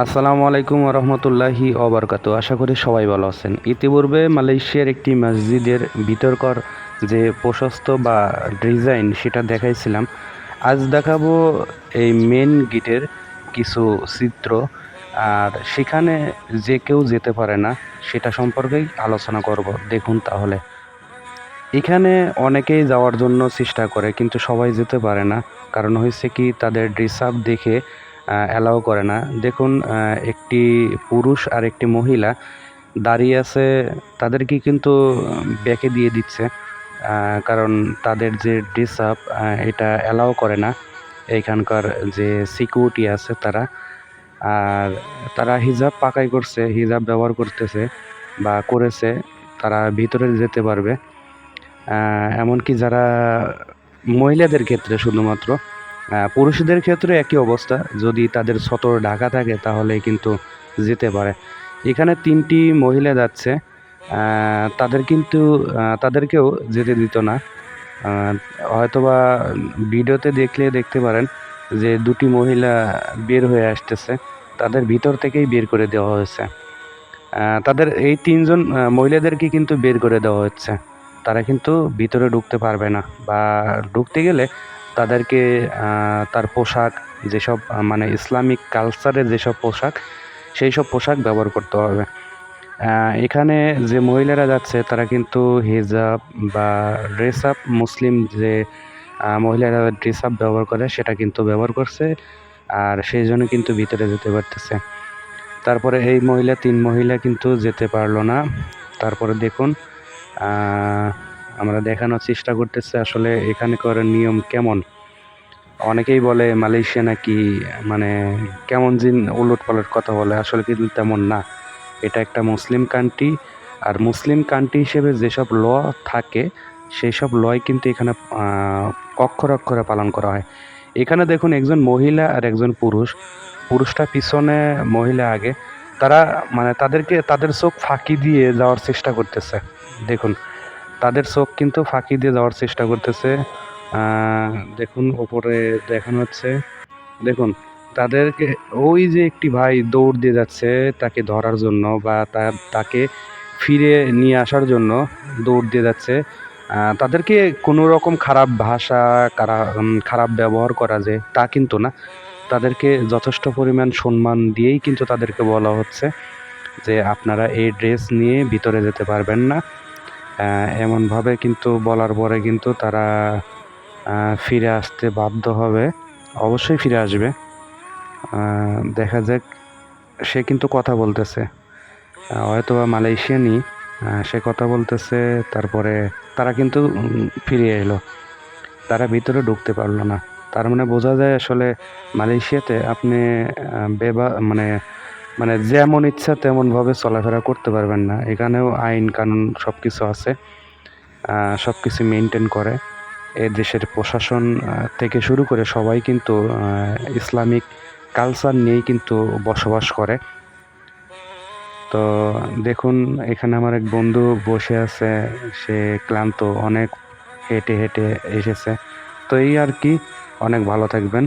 আসসালামু আলাইকুম রহমতুল্লাহি অবরকাত আশা করি সবাই ভালো আছেন। ইতিপূর্বে মালয়েশিয়ার একটি মসজিদের বিতর্কর যে প্রশস্ত বা ডিজাইন সেটা দেখাইছিলাম। আজ দেখাবো এই মেন গেটের কিছু চিত্র। আর সেখানে যে কেউ যেতে পারে না, সেটা সম্পর্কেই আলোচনা করব। দেখুন তাহলে। এখানে অনেকেই যাওয়ার জন্য চেষ্টা করে, কিন্তু সবাই যেতে পারে না। কারণ হয়েছে কি, তাদের ড্রেস আপ দেখে অ্যালাউ করে না। দেখুন একটি পুরুষ আর একটি মহিলা দাঁড়িয়ে আছে, তাদেরকে কিন্তু ব্যাকে দিয়ে দিচ্ছে কারণ তাদের যে ড্রেস আপ এটা অ্যালাউ করে না। এইখানকার যে সিকিউরিটি আছে তারা, আর তারা হিজাব পাকাই করছে, হিজাব ব্যবহার করতেছে বা করেছে, তারা ভিতরে যেতে পারবে। এমনকি যারা মহিলাদের ক্ষেত্রে শুধুমাত্র পুরুষদের ক্ষেত্রে একই অবস্থা। যদি তাদের সতর ঢাকা থাকে, তাহলে কিন্তু যেতে পারে। এখানে তিনটি মহিলা যাচ্ছে। তাদের কিন্তু তাদেরকেও যেতে দিত না। হয়তোবা ভিডিওতে দেখলে দেখতে পারেন যে দুটি মহিলা বের হয়ে আসতেছে। তাদের ভিতর থেকেই বের করে দেওয়া হয়েছে। তাদের এই তিনজন মহিলাদেরকে কিন্তু বের করে দেওয়া হচ্ছে। তারা কিন্তু ভিতরে ঢুকতে পারবে না বা ঢুকতে গেলে তাদেরকে তার পোশাক, যেসব মানে ইসলামিক কালচারের যেসব পোশাক সেই সব পোশাক ব্যবহার করতে হবে। এখানে যে মহিলারা যাচ্ছে, তারা কিন্তু হিজাব বা ড্রেস আপ মুসলিম যে মহিলারা ড্রেস আপ ব্যবহার করে, সেটা কিন্তু ব্যবহার করছে। আর সেই জন্য কিন্তু ভিতরে যেতে পারতেছে। তারপরে এই মহিলা, তিন মহিলা কিন্তু যেতে পারল না। তারপরে দেখুন আমরা দেখানোর চেষ্টা করতেছি আসলে এখানকার নিয়ম কেমন। অনেকেই বলে মালয়েশিয়া নাকি মানে কেমন জিন উলট পালট কথা বলে, আসলে কিন্তু তেমন না। এটা একটা মুসলিম কান্ট্রি আর মুসলিম কান্ট্রি হিসেবে যেসব ল থাকে সেই সব লয় কিন্তু এখানে অক্ষরে অক্ষরে পালন করা হয়। এখানে দেখুন একজন মহিলা আর একজন পুরুষ। পুরুষটা পিছনে, মহিলা আগে। তারা মানে তাদেরকে, তাদের চোখ ফাঁকি দিয়ে যাওয়ার চেষ্টা করতেছে। দেখুন। তাদের চোখ কিন্তু ফাঁকি দিয়ে যাওয়ার চেষ্টা করতেছে। দেখুন, ওপরে দেখানো হচ্ছে। দেখুন, তাদেরকে ওই যে একটি ভাই দৌড় দিয়ে যাচ্ছে তাকে ধরার জন্য বা তা- তাকে ফিরে নিয়ে আসার জন্য দৌড় দিয়ে যাচ্ছে। তাদেরকে কোনো রকম খারাপ ভাষা খারাপ ব্যবহার করা যায় তা কিন্তু না। তাদেরকে যথেষ্ট পরিমাণ সম্মান দিয়েই কিন্তু তাদেরকে বলা হচ্ছে যে আপনারা এই ড্রেস নিয়ে ভিতরে যেতে পারবেন না। এমনভাবে কিন্তু বলার পরে কিন্তু তারা ফিরে আসতে বাধ্য হবে। অবশ্যই ফিরে আসবে। দেখা যাক সে কিন্তু কথা বলতেছে। আহ, হয়তোবা মালয়েশিয়ানই আহ, সে কথা বলতেছে তারপরে তারা কিন্তু ফিরে এলো। তারা ভিতরে ঢুকতে পারল না। তার মানে বোঝা যায় আসলে মালয়েশিয়াতে আপনি বেবা মানে মানে যেমন ইচ্ছা তেমনভাবে চলাফেরা করতে পারবেন না। এখানেও আইন কানুন সব কিছু আছে সব কিছু মেনটেন করে। এ দেশের প্রশাসন থেকে শুরু করে সবাই কিন্তু ইসলামিক কালচার নিয়েই কিন্তু বসবাস করে। তো দেখুন, এখানে আমার এক বন্ধু বসে আছে, সে ক্লান্ত, অনেক হেঁটে হেঁটে এসেছে। তো এই আর কি, অনেক ভালো থাকবেন।